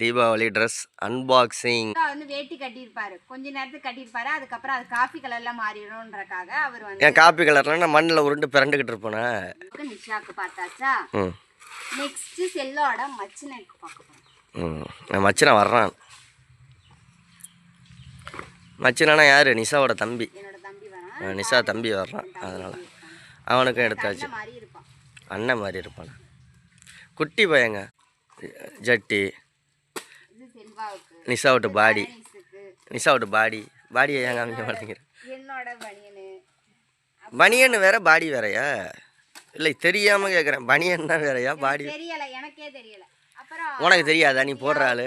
Deepavali dress unboxing வந்து வேட்டி கட்டியிருப்பாரு. கொஞ்ச நேரத்துக்கு கட்டியிருப்பாரு. அதுக்கப்புறம் அது காஃபி கலர்ல மாறிடும்ன்றக்காக அவர் வந்து ஏன் காப்பி கலர்லாம் நான் மண்ணில் உருண்டு பிறண்டுக்கிட்டு இருப்பேனே? நிஷாக்கு பார்த்தாச்சா? ம். நெக்ஸ்ட் செல்லோட மச்சினருக்கு பார்க்க ம். நான் மச்சினா வர்றான். மச்சினானா யார்? நிஷாவோட தம்பி. என்னோட தம்பி வரேன் நிஷா தம்பி வர்றான். அதனால். அவனுக்கும் எடுத்தாச்சு. அண்ணன் மாதிரி இருப்பான்? குட்டி பையங்க. ஜட்டி. நிஷாவோட பாடி. நிஷாவோட பாடி. பாடியை ஏன் காமிக்க மாட்டேங்கிறேன் பனியனு. பனியன் வேற பாடி வேறயா? இல்லை தெரியாமல் கேட்குறேன். பனியன்னா வேறயா? பாடி உனக்கு தெரியாதா? நீ போடுற ஆளு.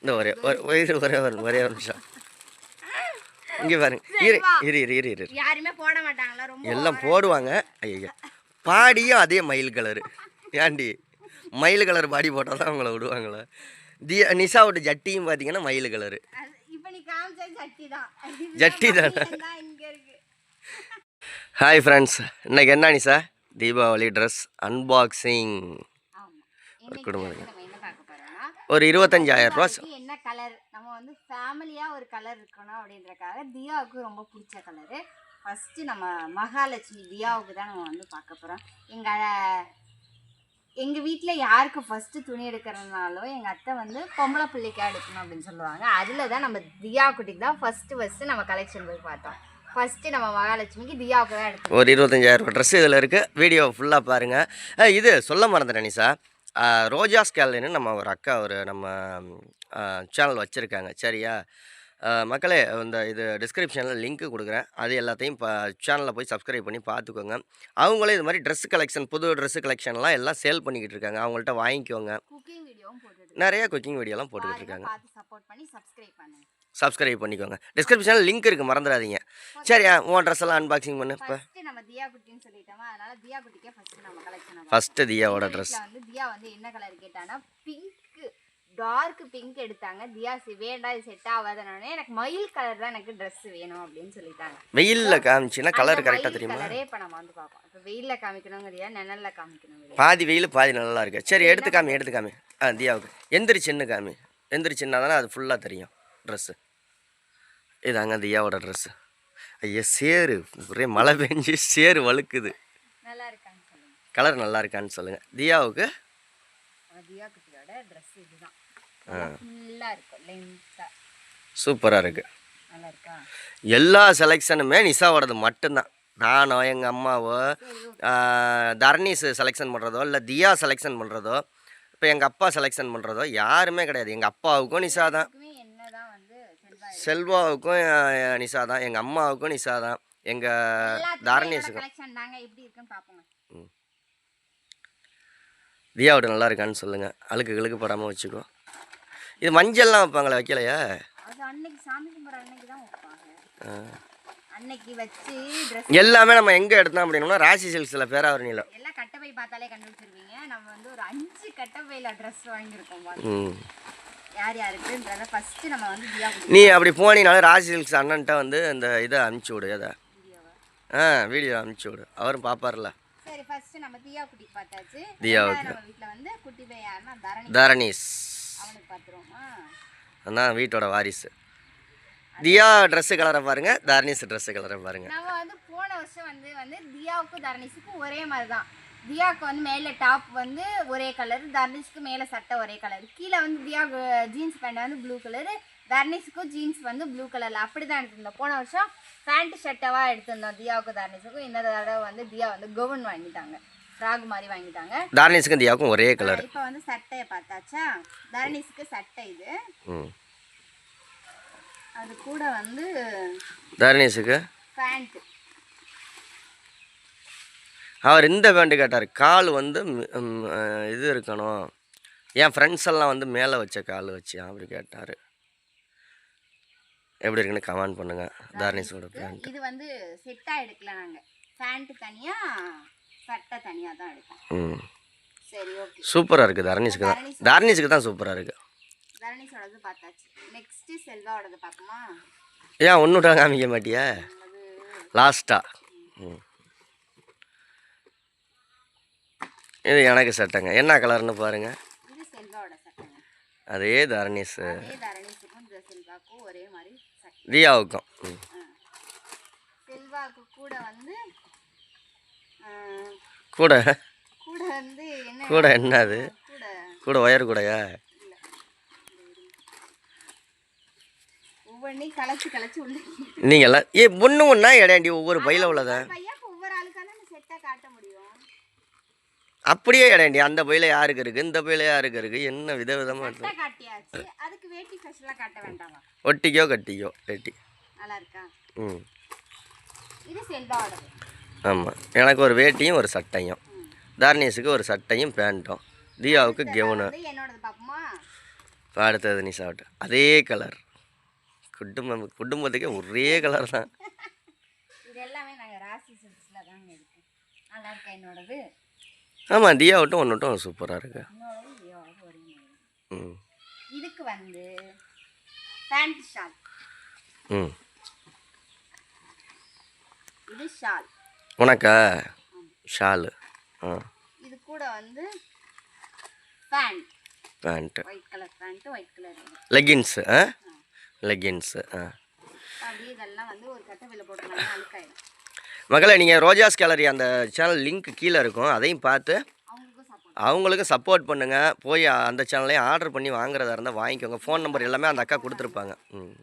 இந்த ஒரே ஒரு ஒரே ஒரே ஒரு ஒரே நிமிஷம். இங்கே பாருங்க. இரு இரு இரு இரு இரு. யாருமே போட மாட்டாங்களா? எல்லாம் போடுவாங்க. ஐயா பாடியும் அதே மயில் கலரு. ஏண்டி மயில் கலர் பாடி போட்டால் தான் அவங்கள விடுவாங்களே. தியா நிஷாவோட ஜட்டியும் பார்த்தீங்கன்னா மயில் கலரு. ஜட்டி தான் ஹாய் ஃப்ரெண்ட்ஸ் இன்னைக்கு என்ன நிஷா? தீபாவளி ட்ரெஸ் அன்பாக்சிங் இன்னைக்கு குடும்பம் ஒரு இருபத்தஞ்சாயிரம் ரூபா. என்ன கலர் நம்ம வந்து ஃபேமிலியா ஒரு கலர் இருக்கணும் அப்படின்றக்காக தியாவுக்கு ரொம்ப பிடிச்ச கலரு ஃபர்ஸ்ட் நம்ம மகாலட்சுமி தியாவுக்கு தான் நம்ம வந்து பார்க்க போறோம். எங்க எங்க வீட்டில் யாருக்கு ஃபர்ஸ்ட் துணி எடுக்கிறதுனாலும் எங்க அத்தை வந்து பொம்பளை பிள்ளைக்கா எடுக்கணும் அப்படின்னு சொல்லுவாங்க. அதுல தான் நம்ம தியா குட்டிக்கு தான் ஃபர்ஸ்ட் ஃபர்ஸ்ட் நம்ம கலெக்ஷன் போய் பார்த்தோம். ஃபர்ஸ்ட் நம்ம மகாலட்சுமிக்கு தியாவுக்கு தான் எடுத்தோம் ஒரு இருபத்தஞ்சாயிரம் ட்ரெஸ் இதில் இருக்குது வீடியோ ஃபுல்லாக பாருங்கள் இது சொல்ல மறந்துட்டேன் நிஷா ரோஜா ஸ்கேல்னு நம்ம ஒரு அக்கா ஒரு நம்ம சேனல் வச்சுருக்காங்க. சரியா? மக்களே இந்த இது டிஸ்கிரிப்ஷனில் லிங்க்கு கொடுக்குறேன். அது எல்லாத்தையும் இப்போ சேனலில் போய் சப்ஸ்கிரைப் பண்ணி பார்த்துக்கோங்க. அவங்களே இது மாதிரி ட்ரெஸ் கலெக்ஷன் புது ட்ரெஸ் கலெக்ஷன்லாம் எல்லாம் சேல் பண்ணிக்கிட்டு இருக்காங்க. அவங்கள்ட்ட வாங்கிக்கோங்க. நிறைய குக்கிங் வீடியோலாம் போட்டுக்கிட்டு இருக்காங்க. சப்ஸ்கிரைப் பண்ணிக்கோங்க. டிஸ்கிரிப்ஷனில் லிங்க் இருக்குது மறந்துடாதீங்க. சரியா உன் ட்ரெஸ் எல்லாம் அன்பாக்சிங் பண்ணு. இப்போ ஃபஸ்ட்டு தியாவோட ட்ரெஸ் தியா வந்து என்ன கலர் கேட்டானா பிங்க் டார்க் பிங்க் எடுத்தாங்க. தியா சி வேண்டாம் இது செட் ஆகாதனே எனக்கு மயில் கலர் தான் எனக்கு Dress வேணும் அப்படின்னு சொல்லிட்டாங்க. வெயிலில் காமிச்சின்னா கலர் கரெக்டாக தெரியுமா? கலரே இப்போ நம்ம வந்து பார்ப்போம். இப்போ வெயில்ல காமிக்கணுங்கிறியா நிழல்ல காமிக்கணும் பாதி வெயில் பாதி நல்லா இருக்கு. சரி எடுத்து காமி எடுத்து காமி ஆ தியாவுக்கு. எந்திரிச்சின்னு காமி. எந்திரிச்சின்னா தானே அது ஃபுல்லாக தெரியும். ட்ரெஸ்ஸு இதாங்க தியாவோட ட்ரெஸ்ஸு ஐயா சேரு. ஒரே மழை பெஞ்சு சேரு வழுக்குது. கலர் நல்லா இருக்கான்னு சொல்லுங்கள் தியாவுக்கு? தியா குட்டியோட Dress இதுதான். இருக்கும் சூப்பராக இருக்குது நல்லா இருக்கா? எல்லா செலெக்ஷனுமே நிஷாவோடது மட்டும்தான். நானோ எங்கள் அம்மாவோ தர்ணீஸ் செலெக்ஷன் பண்ணுறதோ இல்லை தியா செலெக்ஷன் பண்ணுறதோ இப்போ எங்கள் அப்பா செலெக்ஷன் பண்ணுறதோ யாருமே கிடையாது. எங்கள் அப்பாவுக்கும் நிஷா தான். செல்வாவுக்கும் நிஷா தான். எங்கள் அம்மாவுக்கும் நிஷா தான். எங்கள் பார்ப்போங்க தியாவோட நல்லா இருக்கான்னு சொல்லுங்கள் அழுக்கு கிழுக்கு படாமல் வச்சுக்கோ. இது மஞ்சள்லாம் வைப்பாங்களே வைக்கலையா? எல்லாமே நம்ம எங்கே எடுத்தோம் அப்படின்னா ராசி சில்க்ஸில் பேராவரணியில். எல்லாம் கட்டப்பை பார்த்தாலே கண்டுபிடிச்சிருவீங்க. நம்ம வந்து ஒரு அஞ்சு கட்டப்பையில் ட்ரெஸ் வாங்கியிருக்கோம் நீ அப்படி போனீங்கனாலும் ராசி சில்க்ஸ் அண்ணன்ட்ட வந்து இந்த இதை அனுப்பிச்சி விடு அதை. ஆ வீடியோ அனுப்பிச்சி விடு. அவரும் பார்ப்பார்ல சரி ஃபர்ஸ்ட் நம்ம தியா குட்டி பார்த்தாச்சு தரணீஸ். அதான் வீட்டோட வாரிசு. தியா ட்ரெஸ்ஸு கலரை பாருங்க தரணீஸ் ட்ரெஸ்ஸு கலரை பாருங்க. நம்ம வந்து போன வருஷம் வந்து வந்து தியாவுக்கும் தர்னிஷுக்கும் ஒரே மாதிரி தான் தியாவுக்கு வந்து மேலே டாப் வந்து ஒரே கலர் தர்னிஷ்க்கு மேலே சட்டை ஒரே கலர் கீழே வந்து தியாவுக்கு ஜீன்ஸ் பேண்ட் வந்து ப்ளூ கலரு தர்னிஷுக்கும் ஜீன்ஸ் வந்து ப்ளூ கலரில் அப்படி தான் எடுத்திருந்தோம். போன வருஷம் பேண்ட் ஷர்ட்டாவாக எடுத்திருந்தோம் தியாவுக்கு தர்னிஷுக்கும் இந்த தடவை வந்து தியா வந்து கவுன் வாங்கிட்டாங்க. ஃப்ராக் மாதிரி வாங்கிட்டாங்க. தாரணீஸுக்கும் தியாவுக்கும் ஒரே கலர் இப்போ வந்து சட்டையை பார்த்தாச்சா? தர்னிஷுக்கு சட்டை இது. அது கூட வந்து தரணீஸுக்கு பேண்ட்டு. அவர் இந்த பேண்ட் கேட்டார் கால் வந்து இது இருக்கணும். என் ஃப்ரெண்ட்ஸ் எல்லாம் வந்து மேலே வச்ச கால் வச்சு அப்படி கேட்டார். எப்படி இருக்குன்னு கமெண்ட் பண்ணுங்கள் தாரணீஸோட பேண்ட் இது வந்து செட்டாக எடுக்கல நாங்கள் பேண்ட்டு தனியாக சட்டை தனியாக தான் சரி ஓகே. சூப்பராக இருக்குது தரணீஸுக்கு தான். தாரணீஸுக்கு தான் சூப்பராக இருக்குது தரணிஸோடது பார்த்தாச்சு. நெக்ஸ்ட்டு செல்வாவோடது பார்ப்போமா? ஏன் ஒன்றுட்டா காமிக்க மாட்டியா? லாஸ்ட்டா ம். இது எனக்கு சட்டைங்க. என்ன கலர்னு பாருங்கள் அதே தரணீஸ் தியாவுக்கும். ம். செல்வாக்கு கூட வந்து கூட? கூட வந்து என்ன? கூட என்னது? கூட. ஒயர் கூடயா? நீங்கள்லாம் ஏ ஒன்று ஒன்றா இடையாண்டி ஒவ்வொரு பையில உள்ளதா? அப்படியே இடையாண்டி அந்த பையில யாருக்கு இருக்குது இந்த பையில யாருக்கு இருக்குது என்ன காட்ட வேண்டாமா? ஒட்டிக்கோ கட்டிக்கோ வெட்டி. நல்லா இருக்கா? ம். இது ஆமாம் எனக்கு ஒரு வேட்டியும் ஒரு சட்டையும். தார்னீஸுக்கு ஒரு சட்டையும் பேண்ட்டும். தியாவுக்கு கெவுனு. அடுத்தது நிஷாவுட்டு அதே கலர். குடும்பம் குடும்பத்துக்கே ஒரே கலர் தான். இது எல்லாமே நாங்கள் ராசி சில்க்ஸில் தாங்க இருக்கு. நல்லா இருக்கா என்னோடது? ஆமாம் தியாவட்டும் ஒன்றுட்டும் சூப்பராக இருக்கு. ம். இதுக்கு வந்து பேண்ட் ஷால். ம். இது ஷால். உனக்கா? ஷாலு. ஆ. இது கூட வந்து pant. Pant. White colour pant white colour leggings ஆ? லெகின்ஸு ஆ. அப்படியே இதெல்லாம் வந்து ஒரு கட்டவில அழுக்காயிடும். மகளே நீங்கள் ரோஜாஸ் கேலரி அந்த சேனல் லிங்க் கீழே இருக்கும். அதையும் பார்த்து அவங்களுக்கும் சப்போர்ட் அவங்களுக்கு சப்போர்ட் பண்ணுங்கள் போய் அந்த சேனல்லையும் ஆர்டர் பண்ணி வாங்குறதா இருந்தால் வாங்கிக்கோங்க. ஃபோன் நம்பர் எல்லாமே அந்த அக்கா கொடுத்துருப்பாங்க. ம்.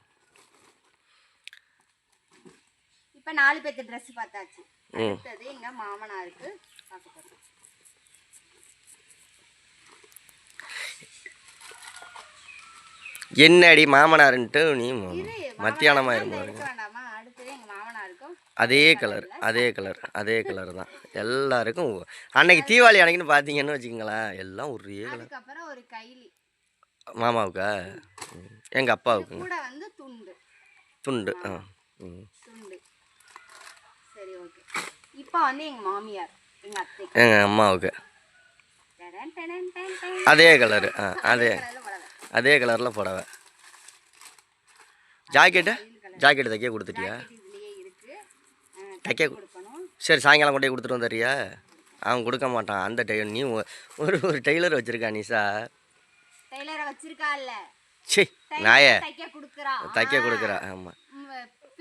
இப்போ நாலு பேர்த்து ட்ரெஸ் பார்த்தாச்சு. அடுத்தது எங்கள் மாமனாருக்கு பார்க்க போகிறோம் என்னடி மாமனாருன்ட்டு நீ மத்தியானமாக மாமனாருக்கும் அதே கலர் அதே கலர் அதே கலர் தான். எல்லாருக்கும் அன்னைக்கு தீபாவளி அன்னைக்குன்னு பார்த்தீங்கன்னு வச்சுக்கோங்களேன் எல்லாம் ஒரே கலர் அதுக்கப்புறம் ஒரு கைலி. மாமாவுக்கா? எங்கள் வந்து துண்டு. துண்டு ஆ ம். இப்போ வந்து எங்கள் மாமியார் எங்கள் அம்மாவுக்கு. அதே கலரு. ஆ அதே. அதே. கலரில் புடவை. ஜாக்கெட்டு? ஜாக்கெட்டு தைக்க கொடுத்துட்டியா? தைக்க சரி சாயங்காலம் கொண்டு கொடுத்துட்டு வந்துடுறியா? அவன் கொடுக்க மாட்டான். அந்த டெய்லர் நீ ஒரு ஒரு டெய்லர் வச்சுருக்கா நிஷா டெய்லரை வச்சிருக்கால்ல சி நாயே. தைக்க கொடுக்குறா. தைக்க கொடுக்குறா ஆமாம்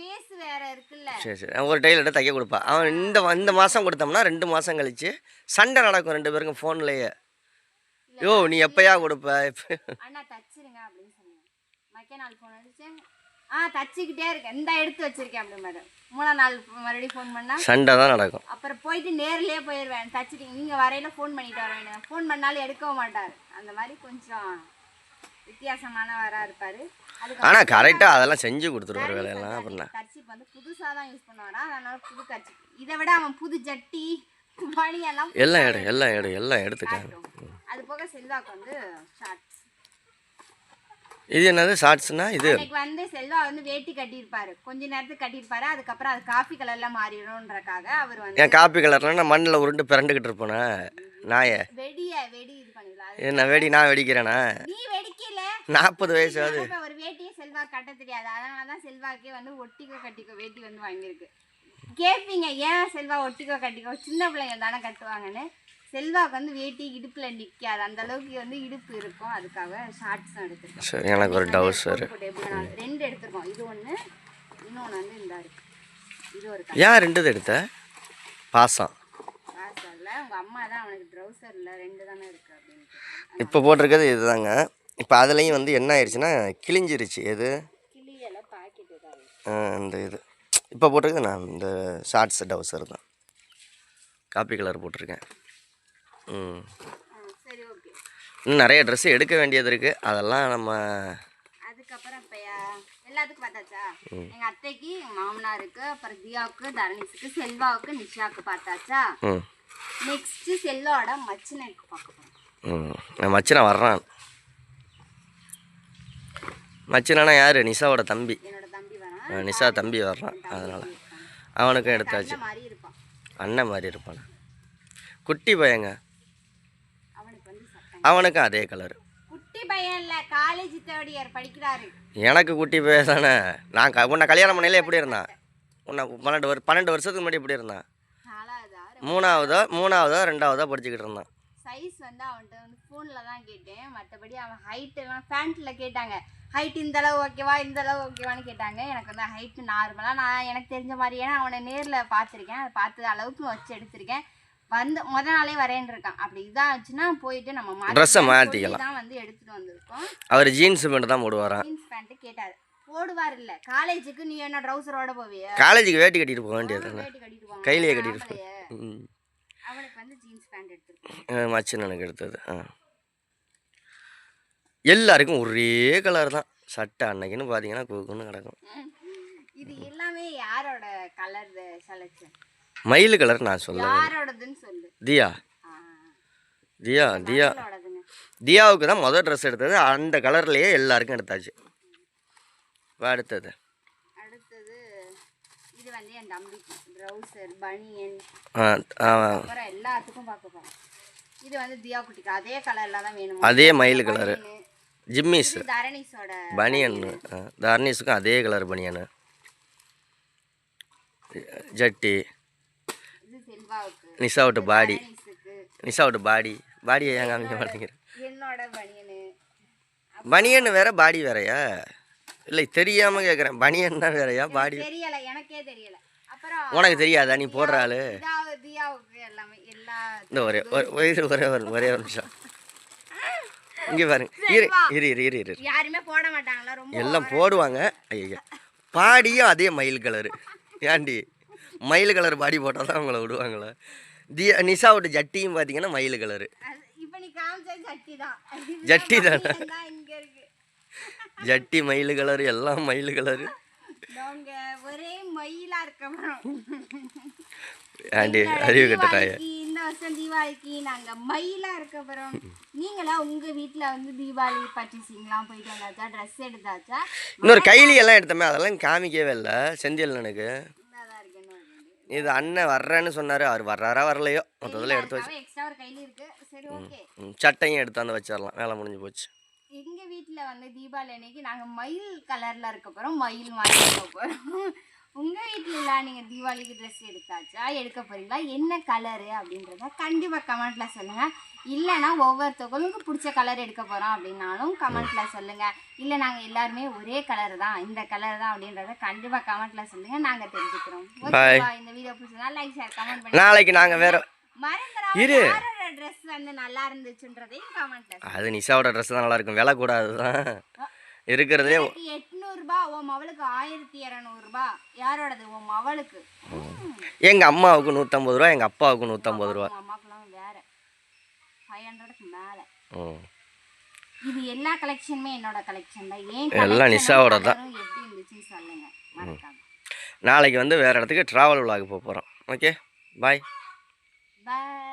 பேஸ் வேற இருக்குல்ல. சரி சரி. அவன் ஒரு டெய்லர்கிட்ட தைக்க கொடுப்பா. அவன் இந்த இந்த மாதம் கொடுத்தோம்னா ரெண்டு மாதம் கழிச்சு சண்டை நடக்கும் ரெண்டு பேருக்கும் ஃபோன்லேயே யோ நீ எப்பயா கொடுப்ப? அண்ணா தச்சிருங்க அப்படின்னு சொன்னேன். மக்கே நாள் ஃபோன் அடிச்சேன் ஆ தச்சுக்கிட்டே இருக்கேன். இந்த எடுத்து வச்சிருக்கேன் அப்படி மேடம் மூணாம் நாள் மறுபடியும் ஃபோன் பண்ணா. சண்டை தான் நடக்கும். அப்புறம் போயிட்டு நேர்லயே போயிடுவேன் தச்சிட்டீங்க நீங்க வரையில ஃபோன் பண்ணிட்டு வர வேண்டியது ஃபோன் பண்ணாலும் எடுக்கவும் மாட்டார். அந்த மாதிரி கொஞ்சம் வித்தியாசமானவரா இருப்பாரு. ஆனால் கரெக்டாக அதெல்லாம் செஞ்சு கொடுத்துருவாரு வேலையெல்லாம் அப்படின்னா கர்ச்சிப் வந்து புதுசா தான் யூஸ் பண்ணுவாரா? அதனால புது கர்ச்சிப் இதை விட அவன் புது ஜட்டி பனியெல்லாம் எல்லாம் எடு எல்லாம் எடு எல்லாம் எடுத்துக்காங்க. அது போக செல்வாக்கு வந்து ஷார்ட்ஸ் இது என்னது ஷார்ட்ஸ்னா இது வந்து செல்வா வந்து வேட்டி கட்டியிருப்பாரு. கொஞ்ச நேரத்துக்கு கட்டியிருப்பாரு. அதுக்கப்புறம் அது காஃபி கலர்ல மாறிடும்ன்றக்காக அவர் வந்து என் காப்பி கலர்னா நான் மண்ணில் உருண்டு பிறண்டுக்கிட்டு இருப்பேனே? நாயே. வெடிய வெடி இது பண்ணிடலாம். என்ன வெடி நான் வெடிக்கிறேனா? நீ நாற்பது வயசாவது இப்ப ஒரு வேட்டியே செல்வா கட்ட தெரியாது. அதனால தான் செல்வாக்கே வந்து ஒட்டிக்கோ கட்டிக்கோ வேட்டி வந்து வாங்கியிருக்கு. கேட்பீங்க ஏன் செல்வா ஒட்டிக்கோ கட்டிக்கோ? சின்ன பிள்ளைங்க தானே கட்டுவாங்கன்னு. செல்வாக்கு வந்து வேட்டி இடுப்புல நிக்காது. அந்த அளவுக்கு வந்து இடுப்பு இருக்கும். அதுக்காக ஷார்ட்ஸ் தான் எடுத்திருக்கோம். சரி எனக்கு ஒரு டவுட் சார் ரெண்டு எடுத்திருக்கோம். இது ஒண்ணு இன்னொன்னு வந்து இந்த இருக்கு. இது ஒரு ஏன் ரெண்டு எடுத்த? பாசம் காசல்ல உங்க அம்மா தான் அவனுக்கு ட்ரௌசர்ல ரெண்டு தானே இருக்கு அப்படின்ட்டு இப்போ போட்டிருக்கிறது இதுதாங்க. இப்போ அதுலேயும் வந்து என்ன ஆயிடுச்சுன்னா கிழிஞ்சிருச்சு. எது? இந்த இது. இப்போ போட்டிருக்கிறது நான் இந்த ஷார்ட்ஸ் டவுசர் தான். காப்பி கலர் போட்டிருக்கேன். ம். சரி ஓகே. இன்னும் நிறைய ட்ரெஸ் எடுக்க வேண்டியது இருக்குது அதெல்லாம் நம்ம அதுக்கப்புறம் இப்போ எல்லாத்துக்கும் பார்த்தாச்சா? எங்க அத்தைக்கு மாமனாருக்கு அப்புறம் தியாவுக்கு தரணிஸுக்கு செல்வாவுக்கு நிஷாவுக்கு பார்த்தாச்சா? ம். நெக்ஸ்ட் செல்லோட மச்சினருக்கு பார்க்க போறோம். ம். நான் மச்சினா வர்றான். மச்சினானா யார்? நிஷாவோட தம்பி. நிஷா தம்பி வர்றான். அதனால் அவனுக்கும் எடுத்தாச்சு. அண்ணன் மாதிரி இருப்பான். குட்டி பையங்க. அவனுக்கும் அதே கலர் எனக்கு குட்டி பையன் தானே. நான் உன்னை கல்யாணம் பண்ணையில எப்படி இருந்தான்? உன்னை பன்னெண்டு வரு பன்னெண்டு வருஷத்துக்கு முன்னாடி எப்படி இருந்தான்? மூணாவதோ மூணாவதோ ரெண்டாவதோ படிச்சுக்கிட்டு இருந்தான். சைஸ் வந்து அவன்கிட்ட வந்து ஃபோனில் தான் கேட்டேன். மற்றபடி அவன் ஹைட்டெல்லாம் பேண்ட்டில் கேட்டாங்க. ஹைட் இந்த அளவு ஓகேவா இந்த அளவு ஓகேவான்னு கேட்டாங்க. எனக்கு வந்து ஹைட்டு நார்மலாக நான் எனக்கு தெரிஞ்ச மாதிரியே அவனை நேரில் பார்த்துருக்கேன். அதை பார்த்த அளவுக்கு வச்சு எடுத்திருக்கேன். வந்து முத நாளே வரேன்னு இருக்கான். அப்படி இதாக ஆச்சுன்னா போயிட்டு நம்ம சொல்லி மாத்திக்கலாம். தான் வந்து எடுத்துகிட்டு வந்திருக்கோம். அவர் ஜீன்ஸ் மட்டும் தான் போடுவாராம் ஜீன்ஸ் பேண்ட்டு கேட்டார். போடுவார் இல்லை. காலேஜுக்கு நீ என்ன ட்ரௌசரோட போவியா? காலேஜுக்கு வேட்டி கட்டிட்டு போக வேண்டியது கையிலேயே கட்டிட்டு. வந்து ஜீன்ஸ் பேண்ட் ஆ, மச்சின் எனக்கு எடுத்தது ஆ. எல்லாருக்கும் ஒரே கலர் தான். சட்டை அன்னைக்குன்னு பார்த்தீங்கன்னா கூக்குன்னு கிடக்கும். இது எல்லாமே யாரோட கலர் செலக்ஷன் மயில் கலர் நான் சொல்ல யாரோடதுன்னு சொல்லு. தியா. தியா தியா. தியாவுக்கு தான் முதல் ட்ரெஸ் எடுத்தது. அந்த கலர்லேயே எல்லாருக்கும் எடுத்தாச்சு. அடுத்தது. அடுத்தது இது வந்து என் தம்பிக்கு. ட்ரௌசர் பனியன். அப்புறம் எல்லாத்துக்கும் பார்க்க இது வந்து தியா குட்டிக்கு அதே கலர்ல தான் வேணும்? அதே மயில் கலரு ஜிம்மிஸ். தரணிஸோட பனியன். தர்னீஸுக்கும் அதே கலர் பனியனு. ஜட்டி. நிஷாவுட்டு பாடி. நிஷாவுட்டு பாடி. பாடியை ஏன் காமிக்க மாட்டேங்கிற? என்னோட பனியனு. பனியன் வேற பாடி வேறயா? இல்லை தெரியாமல் கேட்குறேன் பனியன்னா வேறயா? பாடி தெரியல எனக்கே தெரியல. உனக்கு தெரியாதா? நீ போடுற ஆளு. இந்த ஒரே ஒரு ஒரே ஒரே ஒரு ஒரே நிமிஷம். இங்கே பாருங்க இரு இரு இரு இரு இரு. யாருமே போட மாட்டாங்களா? ரொம்ப எல்லாம் போடுவாங்க. ஐயா பாடியும் அதே மயில் கலரு ஏன்டி? மயில் கலர் பாடி போட்டால் தான் அவங்கள விடுவாங்களா. தியா நிஷாவோட ஜட்டியும் பார்த்தீங்கன்னா மயில் கலரு ஜட்டி தான். ஜட்டி மயில் கலரு எல்லாம் மயில் கலரு நாங்க ஒரே மயிலா இருக்கோம் ஆண்டி அறிவு கட்டுறாய இந்த வருஷம் தீபாவளிக்கு நாங்க மயிலா இருக்க போறோம். நீங்களா உங்க வீட்ல வந்து தீபாவளி பர்ச்சேசிங்லாம் போயிட்டு வந்தாச்சா? ட்ரெஸ் எடுத்தாச்சா? இன்னொரு கைலி எல்லாம் எடுத்தோமே அதெல்லாம் காமிக்கவே இல்லை. செந்தில் எனக்கு. இருக்கு. இது அண்ணன் வர்றேன்னு சொன்னார். அவர் வர்றாரா வரலையோ? மொத்தத்தில் எடுத்து வச்சு. இருக்கு. சட்டையும் எடுத்தாந்து வச்சிடலாம். வேலை முடிஞ்சு போச்சு. எங்க வீட்ல வந்து தீபாவளி அன்னைக்கு நாங்க மயில் கலர்ல இருக்க போறோம். மயில் மாதிரி இருக்க போறோம். உங்க வீட்ல எல்லாம் நீங்க தீபாவளிக்கு ட்ரெஸ் எடுத்தாச்சா? எடுக்க போறீங்களா? என்ன கலரு அப்படின்றத கண்டிப்பா கமெண்ட்ல சொல்லுங்க. இல்லைன்னா ஒவ்வொருத்தவங்களுக்கும் பிடிச்ச கலர் எடுக்க போறோம் அப்படின்னாலும் கமெண்ட்ல சொல்லுங்க. இல்ல நாங்க எல்லாருமே ஒரே கலர் தான். இந்த கலர் தான் அப்படின்றத கண்டிப்பா கமெண்ட்ல சொல்லுங்க. நாங்க தெரிஞ்சுக்கிறோம். இந்த வீடியோ பிடிச்சதா லைக் ஷேர் கமெண்ட் பண்ணி நாளைக்கு நாங்கள் வேற இரு. ட்ரெஸ் வந்து நல்லா இருந்துச்சுன்றதையும் கமெண்ட்ல அது நிஷாவோட ட்ரெஸ் தான் நல்லா இருக்கும். விலை கூடாது தான் இருக்கிறதுலே எனக்கு எட்நூறுபா உன் மவளுக்கு ஆயிரத்தி இரநூறுபா. யாரோடது? உன் மவளுக்கு. ம். எங்கள் அம்மாவுக்கு நூற்றம்பது ரூபா எங்கள் அப்பாவுக்கு நூற்றம்பது ரூபா. அம்மாக்கெல்லாம் வேற. ஃபைவ் ஹண்ட்ரடுக்கு மேலே. இது எல்லா கலெக்ஷனுமே என்னோட கலெக்ஷன் தான். ஏன் எல்லாம் நிஷாவோட தான். colour-ம் எப்படி இருந்துச்சுன்னு சொல்லுங்க. மறக்காம. நாளைக்கு வந்து வேறு இடத்துக்கு ட்ராவல் விலாக போக போகிறோம் ஓகே பாய் பாய்